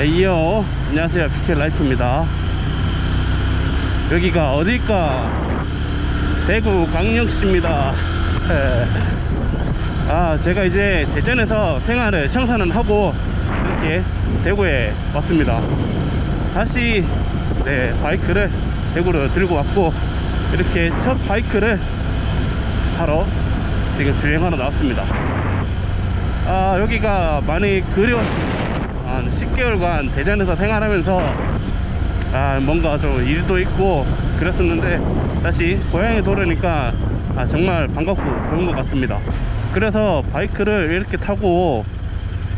에이요 안녕하세요. 피켈 라이프입니다. 여기가 어딜까? 대구 광역시입니다. 아 제가 이제 대전에서 생활을 청산을 하고 이렇게 대구에 왔습니다. 다시 네 바이크를 대구로 들고 왔고 이렇게 첫 바이크를 타러 지금 주행하러 나왔습니다. 아 여기가 많이 그리워 한 10개월간 대전에서 생활하면서 아 뭔가 좀 일도 있고 그랬었는데 다시 고향에 돌으니까 아 정말 반갑고 그런 것 같습니다. 그래서 바이크를 이렇게 타고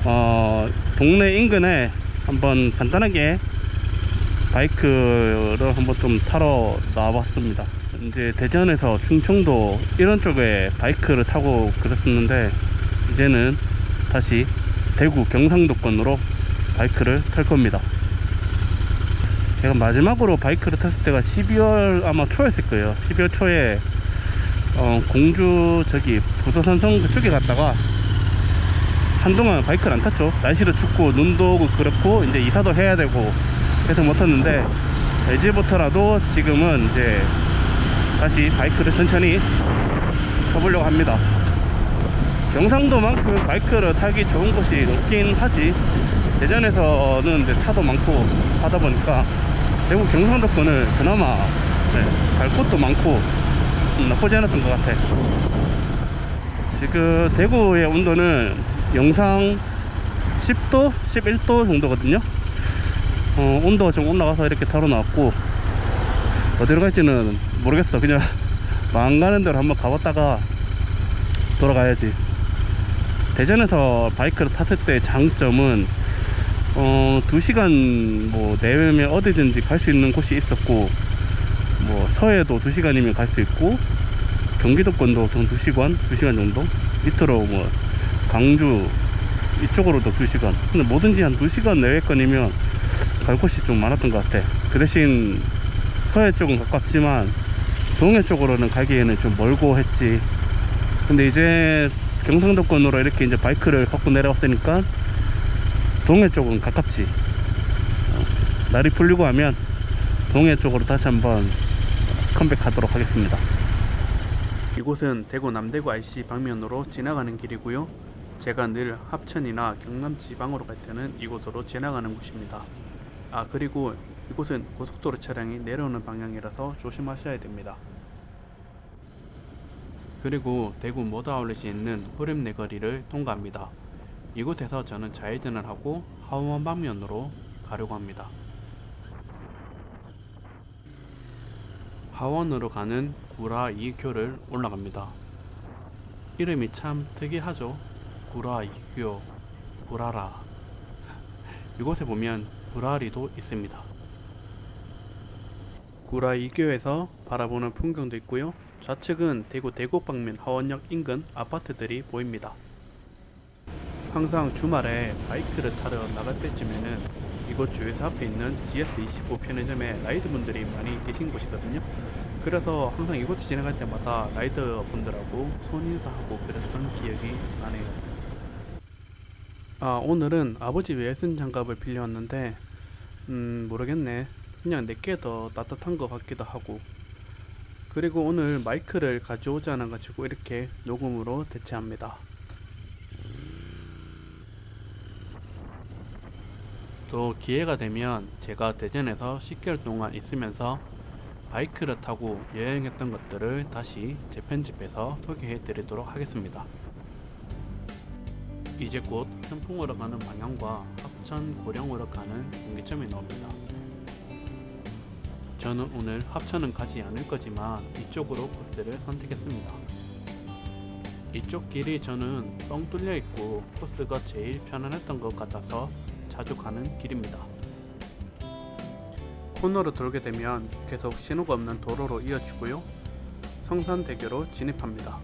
어 동네 인근에 한번 간단하게 바이크를 한번 좀 타러 나와봤습니다. 이제 대전에서 충청도 이런 쪽에 바이크를 타고 그랬었는데 이제는 다시 대구 경상도권으로 바이크를 탈 겁니다. 제가 마지막으로 바이크를 탔을 때가 12월 아마 초였을 거예요. 12월 초에 어, 공주 저기 부서산성 그쪽에 갔다가 한동안 바이크를 안 탔죠. 날씨도 춥고 눈도 오고 그렇고 이제 이사도 해야 되고 그래서 못 탔는데 이제부터라도 지금은 이제 다시 바이크를 천천히 타보려고 합니다. 경상도만큼 바이크를 타기 좋은 곳이 없긴 하지 대전에서는 차도 많고 하다 보니까 대구 경상도권을 그나마 네, 갈 곳도 많고 음, 나쁘지 않았던 것 같아 지금 대구의 온도는 영상 10도, 11도 정도거든요. 어, 온도가 좀 올라가서 이렇게 타러 나왔고 어디로 갈지는 모르겠어. 그냥 마음 가는 대로 한번 가봤다가 돌아가야지. 대전에서 바이크를 탔을 때 장점은 어 2시간 뭐 내외면 어디든지 갈 수 있는 곳이 있었고 뭐 서해도 2시간이면 갈 수 있고 경기도권도 한 2시간 2시간 정도? 밑으로 뭐 광주 이쪽으로도 2시간. 근데 뭐든지 한 2시간 내외권이면 갈 곳이 좀 많았던 것 같아. 그 대신 서해 쪽은 가깝지만 동해 쪽으로는 가기에는 좀 멀고 했지. 근데 이제 경상도권으로 이렇게 이제 바이크를 갖고 내려왔으니까 동해 쪽은 가깝지. 어, 날이 풀리고 하면 동해 쪽으로 다시 한번 컴백하도록 하겠습니다. 이곳은 대구 남대구 IC 방면으로 지나가는 길이고요. 제가 늘 합천이나 경남 지방으로 갈 때는 이곳으로 지나가는 곳입니다. 아 그리고 이곳은 고속도로 차량이 내려오는 방향이라서 조심하셔야 됩니다. 그리고 대구 모더아울렛이 있는 흐름내 거리를 통과합니다. 이곳에서 저는 좌회전을 하고 하원 방면으로 가려고 합니다. 하원으로 가는 구라 2교를 올라갑니다. 이름이 참 특이하죠. 구라 2교, 구라라. 이곳에 보면 구라리도 있습니다. 구라 2교에서 바라보는 풍경도 있고요. 좌측은 대구 대구 방면 하원역 인근 아파트들이 보입니다. 항상 주말에 바이크를 타러 나갈 때쯤에는 이곳 주유소 앞에 있는 GS25 편의점에 라이드분들이 많이 계신 곳이거든요. 그래서 항상 이곳을 지나갈 때마다 라이더 분들하고 손인사하고 그랬던 기억이 나네요. 아 오늘은 아버지 외슨 장갑을 빌려왔는데 음 모르겠네. 그냥 내게 더 따뜻한 것 같기도 하고 그리고 오늘 마이크를 가져오지 않아 가지고 이렇게 녹음으로 대체합니다. 또 기회가 되면 제가 대전에서 10개월 동안 있으면서 바이크를 타고 여행했던 것들을 다시 재편집해서 소개해 드리도록 하겠습니다. 이제 곧 현풍으로 가는 방향과 합천 고령으로 가는 분기점이 나옵니다. 저는 오늘 합천은 가지 않을 거지만 이쪽으로 코스를 선택했습니다. 이쪽 길이 저는 뻥 뚫려 있고 코스가 제일 편안했던 것 같아서 자주 가는 길입니다. 코너로 돌게 되면 계속 신호가 없는 도로로 이어지고요. 성산대교로 진입합니다.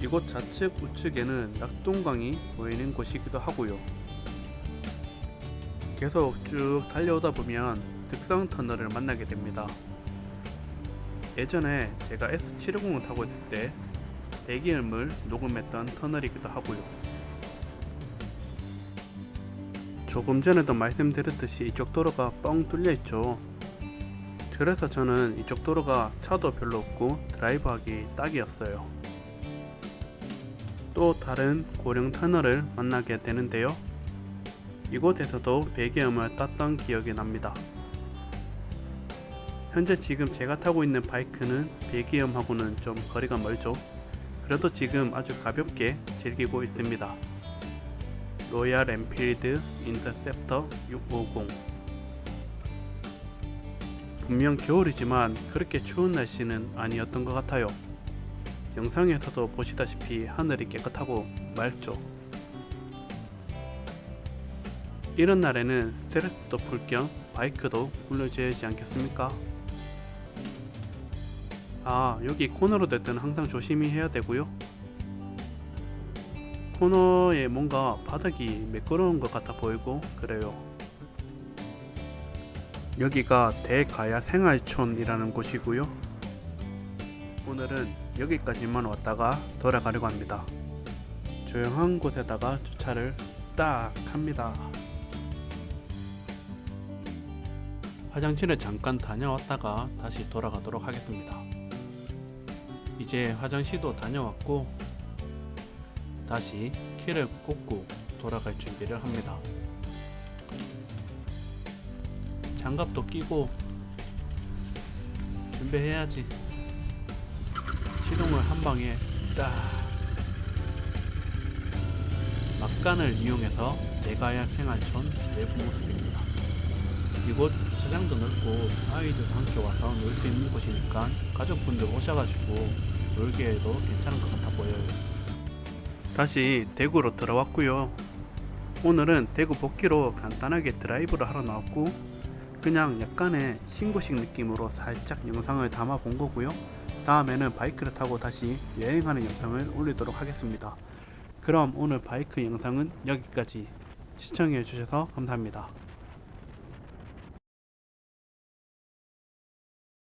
이곳 좌측 우측에는 낙동강이 보이는 곳이기도 하고요. 계속 쭉 달려오다 보면 득성 터널을 만나게 됩니다. 예전에 제가 S750을 타고 있을 때 대기음을 녹음했던 터널이기도 하고요. 조금 전에도 말씀드렸듯이 이쪽 도로가 뻥 뚫려 있죠. 그래서 저는 이쪽 도로가 차도 별로 없고 드라이브하기 딱이었어요. 또 다른 고령 터널을 만나게 되는데요. 이곳에서도 배기음을 땄던 기억이 납니다. 현재 지금 제가 타고 있는 바이크는 배기음하고는 좀 거리가 멀죠. 그래도 지금 아주 가볍게 즐기고 있습니다. 로얄 엔필드 인터셉터 650 분명 겨울이지만 그렇게 추운 날씨는 아니었던 것 같아요. 영상에서도 보시다시피 하늘이 깨끗하고 맑죠. 이런 날에는 스트레스도 풀 겸 바이크도 굴려줘야지 않겠습니까? 아 여기 코너로 될 때는 항상 조심히 해야 되고요. 코너에 뭔가 바닥이 매끄러운 것 같아 보이고 그래요. 여기가 대가야 생활촌이라는 곳이고요. 오늘은 여기까지만 왔다가 돌아가려고 합니다. 조용한 곳에다가 주차를 딱 합니다. 화장실을 잠깐 다녀왔다가 다시 돌아가도록 하겠습니다. 이제 화장실도 다녀왔고 다시 키를 꽂고 돌아갈 준비를 합니다. 장갑도 끼고 준비해야지. 시동을 한 방에 딱 막간을 이용해서 대가야 생활촌 내부 모습입니다. 이곳 주차장도 넓고 아이들도 함께 와서 놀 수 있는 곳이니까 가족분들 오셔가지고 놀기에도 괜찮은 것 같아 보여요. 다시 대구로 들어왔고요. 오늘은 대구 복귀로 간단하게 드라이브를 하러 나왔고 그냥 약간의 신고식 느낌으로 살짝 영상을 담아 본 거고요. 다음에는 바이크를 타고 다시 여행하는 영상을 올리도록 하겠습니다. 그럼 오늘 바이크 영상은 여기까지 시청해 주셔서 감사합니다.